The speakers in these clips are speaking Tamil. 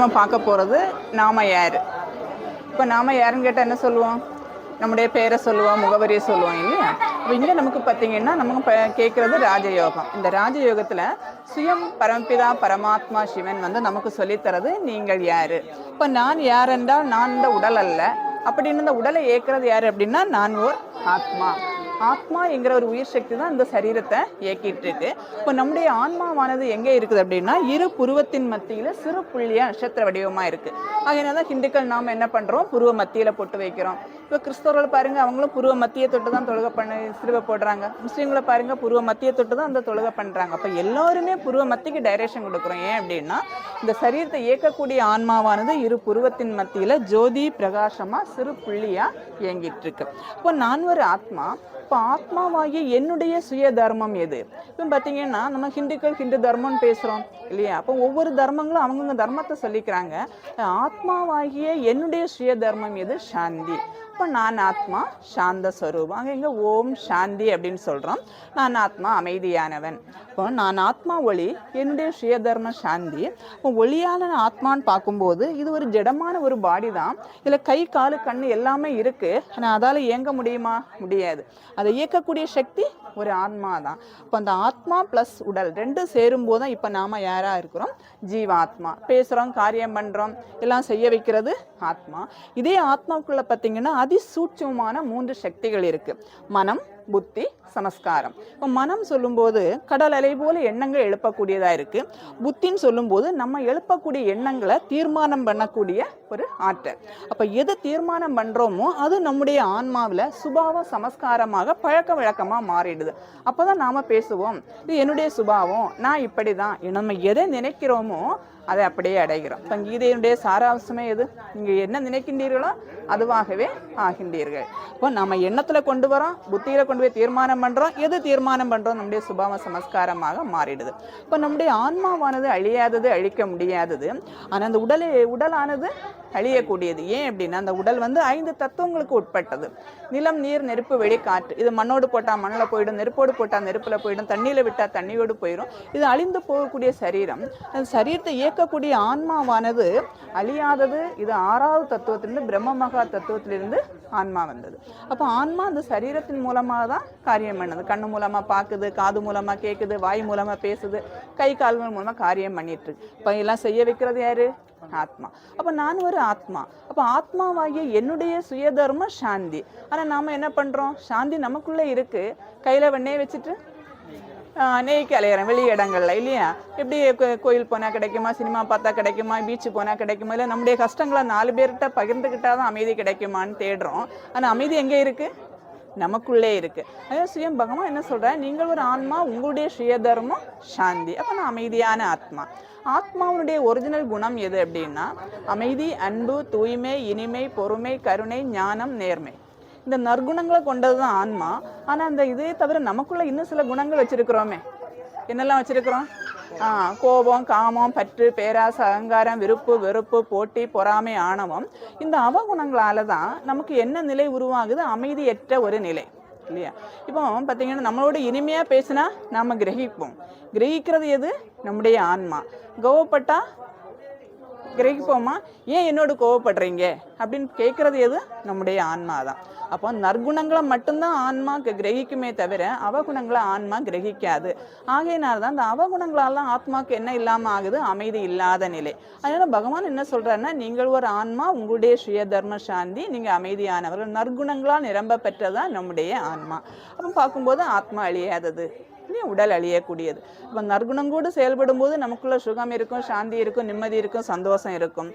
நம்ம பார்க்க போகிறது நாம யார்? இப்போ நாம யாருன்னு கேட்டால் என்ன சொல்லுவோம்? நம்முடைய பேரை சொல்லுவோம் முகவரியை சொல்லுவோம் இல்லையா? இப்போ இங்கே நமக்கு பார்த்தீங்கன்னா நமக்கு இப்போ கேட்குறது ராஜயோகம். இந்த ராஜயோகத்தில் சுயம் பரமபிதா பரமாத்மா சிவன் வந்து நமக்கு சொல்லித்தரது நீங்கள் யார்? இப்போ நான் யார் என்றால் நான் இந்த உடல் அல்ல. அப்படின்னு இந்த உடலை ஏற்கிறது யார் அப்படின்னா நான் ஓர் ஆத்மா. ஆத்மா என்கிற ஒரு உயிர் சக்தி தான் இந்த சரீரத்தை இயக்கிட்டு இருக்கு. இப்போ நம்முடைய ஆன்மாவானது எங்கே இருக்குது அப்படின்னா இரு புருவத்தின் மத்தியில் சிறு புள்ளியா நட்சத்திர வடிவமாக இருக்கு. அதனால தான் ஹிந்துக்கள் நாம் என்ன பண்ணுறோம் புருவ மத்தியில் போட்டு வைக்கிறோம். இப்போ கிறிஸ்தவர்கள் பாருங்க அவங்களும் புருவ மத்திய தொட்டு தான் தொழுகை பண்ண சிறுவை போடுறாங்க. முஸ்லீம்களை பாருங்க புருவ மத்திய தொட்டு தான் அந்த தொழுகை பண்ணுறாங்க அப்போ எல்லாருமே புருவ மத்திக்கு டைரக்ஷன் கொடுக்குறோம். ஏன் அப்படின்னா இந்த சரீரத்தை இயக்கக்கூடிய ஆன்மாவானது இரு புருவத்தின் மத்தியில் ஜோதி பிரகாசமாக சிறு புள்ளியாக இயங்கிட்டு இருக்கு. இப்போ நான் ஒரு ஆத்மா இப்போ ஆத்மாவாகிய என்னுடைய சுய தர்மம் எது? இப்போ பார்த்தீங்கன்னா நம்ம ஹிந்துக்கள் ஹிந்து தர்மம்னு பேசுகிறோம் இல்லையா? அப்போ ஒவ்வொரு தர்மங்களும் அவங்கவுங்க தர்மத்தை சொல்லிக்கிறாங்க. ஆத்மாவாகிய என்னுடைய சுய தர்மம் எது? சாந்தி. இப்போ நான் ஆத்மா சாந்த ஸ்வரூபம் அங்கே இங்கே ஓம் சாந்தி அப்படின்னு சொல்கிறோம் நான் ஆத்மா அமைதியானவன். இப்போ நான் ஆத்மா ஒளி என்னுடைய சுய தர்ம சாந்தி இப்போ ஒளியான ஆத்மான்னு பார்க்கும்போது இது ஒரு ஜடமான ஒரு பாடி தான் இதில் கை காலு கண் எல்லாமே இருக்குது ஆனால் அதால் இயங்க முடியுமா? முடியாது. அதை இயக்கக்கூடிய சக்தி ஒரு ஆத்மா தான். இப்போ அந்த ஆத்மா ப்ளஸ் உடல் ரெண்டும் சேரும்போது தான் இப்போ நாம் யாராக இருக்கிறோம்? ஜீவாத்மா. பேசுகிறோம் காரியம் பண்ணுறோம் எல்லாம் செய்ய வைக்கிறது ஆத்மா. இதே ஆத்மாவுக்குள்ளே பார்த்தீங்கன்னா அதிசூட்சமான மூன்று சக்திகள் இருக்குது மனம் புத்தி சமஸ்காரம். இப்போ மனம் சொல்லும்போது கடல் அலை போல எண்ணங்கள் எழுப்பக்கூடியதாக இருக்குது புத்தின்னு சொல்லும்போது நம்ம எழுப்பக்கூடிய எண்ணங்களை தீர்மானம் பண்ணக்கூடிய ஒரு ஆற்றல். அப்போ எது தீர்மானம் பண்ணுறோமோ அது நம்முடைய ஆன்மாவில் சுபாவ சமஸ்காரமாக பழக்க வழக்கமாக மாறிடுது. அப்போ தான் நாம் பேசுவோம் இது என்னுடைய சுபாவம் நான் இப்படி தான் நம்ம எதை நினைக்கிறோமோ அதை அப்படியே அடைகிறோம். இப்போ கீதையினுடைய சாராம்சமே எது? நீங்கள் என்ன நினைக்கின்றீர்களோ அதுவாகவே ஆகின்றீர்கள். இப்போ நம்ம எண்ணத்தில் கொண்டு வரோம் புத்தியில் கொண்டு போய் தீர்மானம் பண்ணுறோம் எது தீர்மானம் பண்ணுறோம் நம்முடைய சுபாவ சமஸ்காரமாக மாறிடுது. இப்போ நம்முடைய ஆன்மாவானது அழியாதது அழிக்க முடியாதது. ஆனால் அந்த உடலை உடலானது அழியக்கூடியது ஏன் அப்படின்னா அந்த உடல் வந்து ஐந்து தத்துவங்களுக்கு உட்பட்டது. நிலம் நீர் நெருப்பு வெளி காற்று. இது மண்ணோடு போட்டால் மண்ணில் போயிடும் நெருப்போடு போட்டால் நெருப்பில் போயிடும் தண்ணியில் விட்டால் தண்ணியோடு போயிடும் இது அழிந்து போகக்கூடிய சரீரம். அந்த சரீரத்தை இயக்கக்கூடிய ஆன்மாவானது அழியாதது. இது ஆறாவது தத்துவத்திலிருந்து பிரம்ம மகா தத்துவத்திலிருந்து ஆன்மா வந்தது. அப்போ ஆன்மா அந்த சரீரத்தின் மூலமாக தான் காரியம் பண்ணுது. கண்ணு மூலமாக பார்க்குது காது மூலமாக கேட்குது வாய் மூலமாக பேசுது கை கால்கள் மூலமாக காரியம் பண்ணிட்டு இருக்கு. இப்போ எல்லாம் செய்ய வைக்கிறது யாரு? ஆத்மா. அப்போ நான் ஒரு ஆத்மா. அப்போ ஆத்மாவாகிய என்னுடைய சுயதர்ம சாந்தி. ஆனால் நாம் என்ன பண்ணுறோம் சாந்தி நமக்குள்ளே இருக்குது கையில் வெண்ணெய் வச்சுட்டு நெய்க்கு அலையிறேன் வெளி இடங்கள்ல இல்லையா? எப்படி கோ- கோயில் போனால் கிடைக்குமா? சினிமா பார்த்தா கிடைக்குமா? பீச்சு போனால் கிடைக்குமா? இல்லை நம்முடைய கஷ்டங்களை நாலு பேர்கிட்ட பகிர்ந்துக்கிட்டால் தான் அமைதி கிடைக்குமான்னு தேடுறோம். ஆனால் அமைதி எங்கே இருக்குது நமக்குள்ளே இருக்கு. அதே சுயம் பகவான் என்ன சொல்றேன் நீங்கள் ஒரு ஆன்மா உங்களுடைய சுயதர்மம் சாந்தி. அப்போ நான் அமைதியான ஆத்மா. ஆத்மாவுடைய ஒரிஜினல் குணம் எது அப்படின்னா அமைதி அன்பு தூய்மை இனிமை பொறுமை கருணை ஞானம் நேர்மை. இந்த நற்குணங்களை கொண்டது தான் ஆன்மா. ஆனால் அந்த இதே தவிர நமக்குள்ள இன்னும் சில குணங்கள் வச்சிருக்கிறோமே. என்னெல்லாம் வச்சிருக்கிறோம்? கோபம் காமம் பற்று பேராசை அகங்காரம் விருப்பு வெறுப்பு போட்டி பொறாமை ஆணவம் இந்த அவகுணங்களால தான் நமக்கு என்ன நிலை உருவாகுது? அமைதியற்ற ஒரு நிலை இல்லையா? இப்போ பார்த்தீங்கன்னா நம்மளோட இனிமையாக பேசினா நாம் கிரகிப்போம். கிரகிக்கிறது எது? நம்முடைய ஆன்மா. கோவப்பட்டா கிரகிப்போமா ஏன் என்னோட கோவப்படுறீங்க? அப்படின்னு கேட்குறது எது? நம்முடைய ஆன்மா தான். அப்போ நற்குணங்களை மட்டும்தான் ஆன்மா கிரகிக்குமே தவிர அவகுணங்களை ஆன்மா கிரகிக்காது. ஆகையினால தான் அந்த அவகுணங்களாலாம் ஆத்மாவுக்கு என்ன இல்லாமல் ஆகுது? அமைதி இல்லாத நிலை. அதனால் பகவான் என்ன சொல்கிறாருன்னா நீங்கள் ஒரு ஆன்மா உங்களுடைய சுய தர்ம சாந்தி நீங்கள் அமைதியானவர்கள். நற்குணங்களால் நிரம்ப பெற்றதான் நம்முடைய ஆன்மா. அப்போ பார்க்கும்போது ஆத்மா அழியாதது. இல்லையா உடல் அழியக்கூடியது. இப்போ நற்குணங்கூடு செயல்படும் போது நமக்குள்ள சுகம் இருக்கும் சாந்தி இருக்கும் நிம்மதி இருக்கும் சந்தோஷம் இருக்கும்.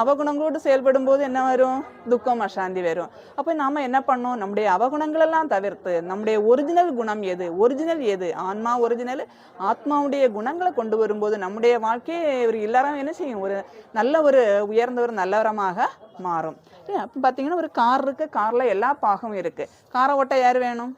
அவகுணங்களோடு செயல்படும் போது என்ன வரும்? துக்கம் அசாந்தி வரும். அப்போ நாம என்ன பண்ணோம் நம்முடைய அவகுணங்களெல்லாம் தவிர்த்து நம்முடைய ஒரிஜினல் குணம் எது? ஒரிஜினல் எது? ஆன்மா ஒரிஜினல் ஆத்மாவுடைய குணங்களை கொண்டு வரும்போது நம்முடைய வாழ்க்கையை ஒரு எல்லாரும் என்ன செய்யும்? ஒரு நல்ல ஒரு உயர்ந்த ஒரு நல்லவரமாக மாறும். அப்போ பார்த்தீங்கன்னா ஒரு கார் இருக்குது காரில் எல்லா பாகமும் இருக்குது காரை ஓட்ட யார் வேணும்?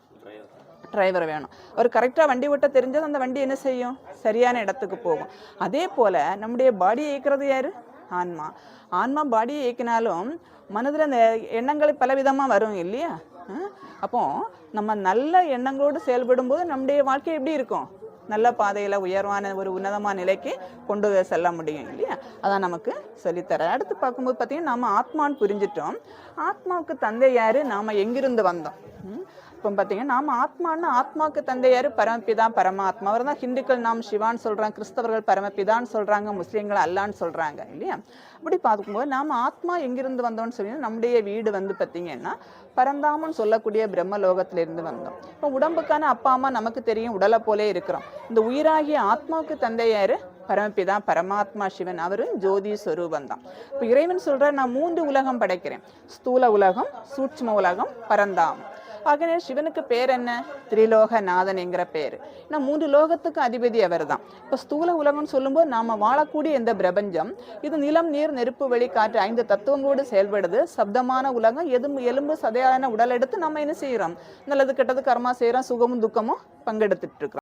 டிரைவர் வேணும். அவர் கரெக்டாக வண்டி ஓட்ட தெரிஞ்சது அந்த வண்டி என்ன செய்யும்? சரியான இடத்துக்கு போகும். அதே போல் நம்முடைய பாடியை இயக்கிறது யார்? ஆன்மா. ஆன்மா பாடியை இயக்கினாலும் மனதில் அந்த எண்ணங்கள் பலவிதமாக வரும் இல்லையா? அஹ் அப்போ நம்ம நல்ல எண்ணங்களோடு செயல்படும் போது நம்முடைய வாழ்க்கை எப்படி இருக்கும்? நல்ல பாதையில் உயர்வான ஒரு உன்னதமான நிலைக்கு கொண்டு செல்ல முடியும் இல்லையா? அதான் நமக்கு சொல்லித்தரேன் அடுத்து பார்க்கும்போது பார்த்தீங்கன்னா நம்ம ஆத்மான்னு புரிஞ்சிட்டோம். ஆத்மாவுக்கு தந்தை யார்? நாம் எங்கிருந்து வந்தோம்? ம்? இப்போ பார்த்தீங்கன்னா நாம் ஆத்மான்னு ஆத்மாவுக்கு தந்தையார் பரமபிதா பரமாத்மா. அவர் தான் ஹிந்துக்கள் நாம் சிவான்னு சொல்கிறாங்க கிறிஸ்தவர்கள் பரமபிதான்னு சொல்கிறாங்க முஸ்லீம்கள் அல்லான்னு சொல்கிறாங்க இல்லையா? அப்படி பார்க்கும்போது நாம் ஆத்மா எங்கிருந்து வந்தோம்னு சொல்லி நம்முடைய வீடு வந்து பார்த்திங்கன்னா பரந்தாமன் சொல்லக்கூடிய பிரம்மலோகத்திலிருந்து வந்தோம். இப்போ உடம்புக்கான அப்பா அம்மா நமக்கு தெரியும் உடலை போலே இருக்கிறோம். இந்த உயிராகிய ஆத்மாவுக்கு தந்தையார் பரமபிதா பரமாத்மா சிவன். அவரு ஜோதி ஸ்வரூபம் தான். இப்போ இறைவன் சொல்கிறார் நான் மூன்று உலகம் படைக்கிறேன். ஸ்தூல உலகம் சூட்சும உலகம் பரந்தாமம் ஆகவே சிவனுக்கு பேர் என்ன? திரிலோகநாதன் என்கிற பேர். ஏன்னா மூன்று லோகத்துக்கு அதிபதி அவர் தான் இப்போ ஸ்தூல உலகம்னு சொல்லும்போது நாம வாழக்கூடிய இந்த பிரபஞ்சம் இது நிலம் நீர் நெருப்பு வெளி காற்று ஐந்து தத்துவங்களோடு செயல்படுது. சப்தமான உலகம் எதுவும் எலும்பு சதையான உடல் எடுத்து நம்ம என்ன செய்கிறோம் நல்லது கெட்டது கர்மா செய்கிறோம் சுகமும் துக்கமும் பங்கெடுத்துட்டு இருக்கிறோம்.